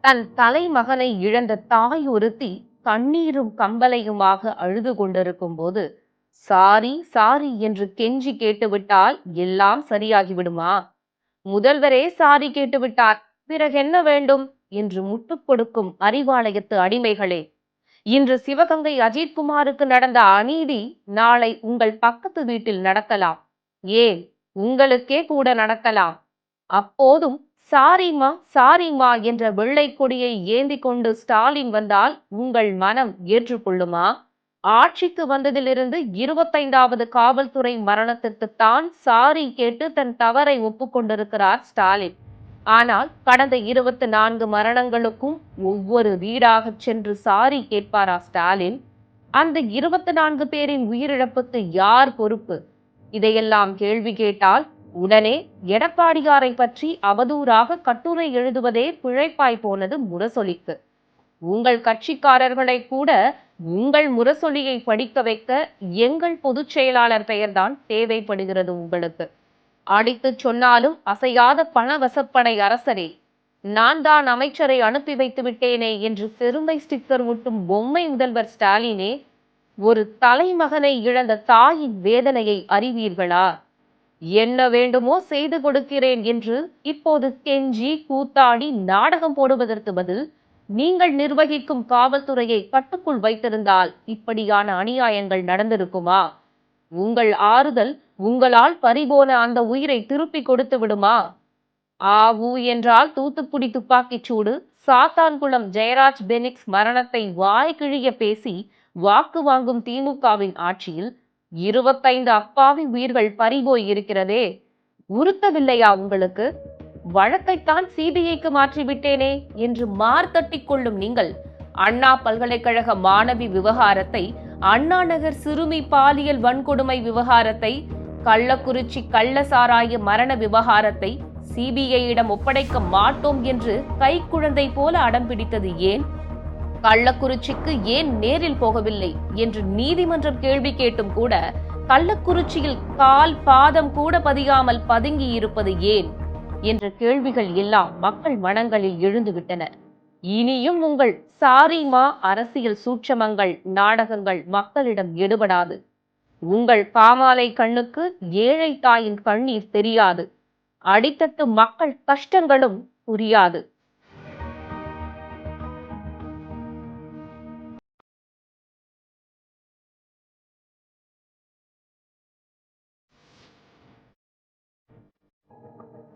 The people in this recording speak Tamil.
தன் தலைமகனை இழந்த தாய் ஒருத்தி கண்ணீரும் கம்பலையுமாக அழுது கொண்டிருக்கும் போது சாரி சாரி என்று கெஞ்சி கேட்டுவிட்டால் எல்லாம் சரியாகிவிடுமா? முதல்வரே சாரி கேட்டுவிட்டார். பிறகு என்ன வேண்டும்? என்று முட்டுக் கொடுக்கும் அறிவாலயத்து அடிமைகளே இன்று சிவகங்கை அஜித்குமாருக்கு நடந்த அநீதி நாளை உங்கள் பக்கத்து வீட்டில் நடக்கலாம். ஏன்? உங்களுக்கே கூட நடக்கலாம். அப்போதும் சாரிம்மா சாரிம்மா என்ற வெள்ளை கொடியை ஏந்தி கொண்டு ஸ்டாலின் வந்தால் உங்கள் மனம் ஏற்றுக்கொள்ளுமா? ஆட்சிக்கு வந்ததிலிருந்து இருபத்தைந்தாவது காவல்துறை மரணத்திற்கு தான் சாரி கேட்டு தன் தவறை ஒப்புக்கொண்டிருக்கிறார் ஸ்டாலின். ஆனால் கடந்த இருபத்தி நான்கு மரணங்களுக்கும் ஒவ்வொரு வீடாக சென்று சாரி கேட்பாரா ஸ்டாலின்? அந்த இருபத்தி நான்கு பேரின் உயிரிழப்புக்கு யார் பொறுப்பு? இதையெல்லாம் கேள்வி கேட்டால் உடனே எடப்பாடியாரை பற்றி அவதூறாக கட்டுரை எழுதுவதே பிழைப்பாய் போனது முரசொலிக்கு உங்கள் கட்சிக்காரர்களை கூட உங்கள் முரசொலியை படிக்க வைக்க எங்கள் பொதுச் செயலாளர் பெயர்தான் தேவைப்படுகிறது உங்களுக்கு. அடித்து சொன்னாலும் அசையாத பணவசப்படை அரசரே நான் தான் அமைச்சரை அனுப்பி வைத்து விட்டேனே என்று பெருமை ஸ்டிக்கர் ஒட்டும் பொம்மை முதல்வர் ஸ்டாலினே ஒரு தலைமகனை இழந்த தாயின் வேதனையை அறிவீர்களா? என்ன வேண்டுமோ செய்து கொடுக்கிறேன் என்று இப்போது கெஞ்சி கூத்தாடி நாடகம் போடுவதற்கு பதில் நீங்கள் நிர்வகிக்கும் காவல்துறையை கட்டுக்குள் வைத்திருந்தால் இப்படியான அநியாயங்கள் நடந்திருக்குமா? உங்கள் ஆறுதல் உங்களால் பறிபோன அந்த உயிரை திருப்பி கொடுத்து விடுமா? ஆ என்றால் தூத்துக்குடி துப்பாக்கிச் சூடு சாத்தான்குளம் ஜெயராஜ் பெனிக்ஸ் மரணத்தை வாய் கிழிய பேசி வாக்கு வாங்கும் திமுகவின் ஆட்சியில் இருபத்தைந்து அப்பாவி உயிர்கள் பறிபோய் இருக்கிறதே. உறுத்தவில்லையா உங்களுக்கு? வழக்கைத்தான் சிபிஐக்கு மாற்றிவிட்டேனே என்று மார்த்தட்டிக் கொள்ளும் நீங்கள். அண்ணா பல்கலைக்கழக மாணவி விவகாரத்தை அண்ணா நகர் சிறுமி பாலியல் வன்கொடுமை விவகாரத்தை கள்ளக்குறிச்சி கள்ள சாராய மரண விவகாரத்தை சிபிஐயிடம் ஒப்படைக்க மாட்டோம் என்று கைக்குழந்தை போல அடம் பிடித்தது ஏன்? கள்ளக்குறிச்சிக்கு ஏன் நேரில் போகவில்லை என்று நீதிமன்றம் கேள்வி கேட்டும் கூட கள்ளக்குறிச்சியில் கால் பாதம் கூட பதியாமல் பதுங்கி இருப்பது ஏன் என்ற கேள்விகள் எல்லாம் மக்கள் மனங்களில் எழுந்துவிட்டன இனியும் உங்கள் சாரிமா அரசியல் சூட்சமங்கள் நாடகங்கள் மக்களிடம் எடுபடாது. உங்கள் காமாலை கண்ணுக்கு ஏழை தாயின் கண்ணீர் தெரியாது. அடித்தட்டு மக்கள் கஷ்டங்களும் புரியாது.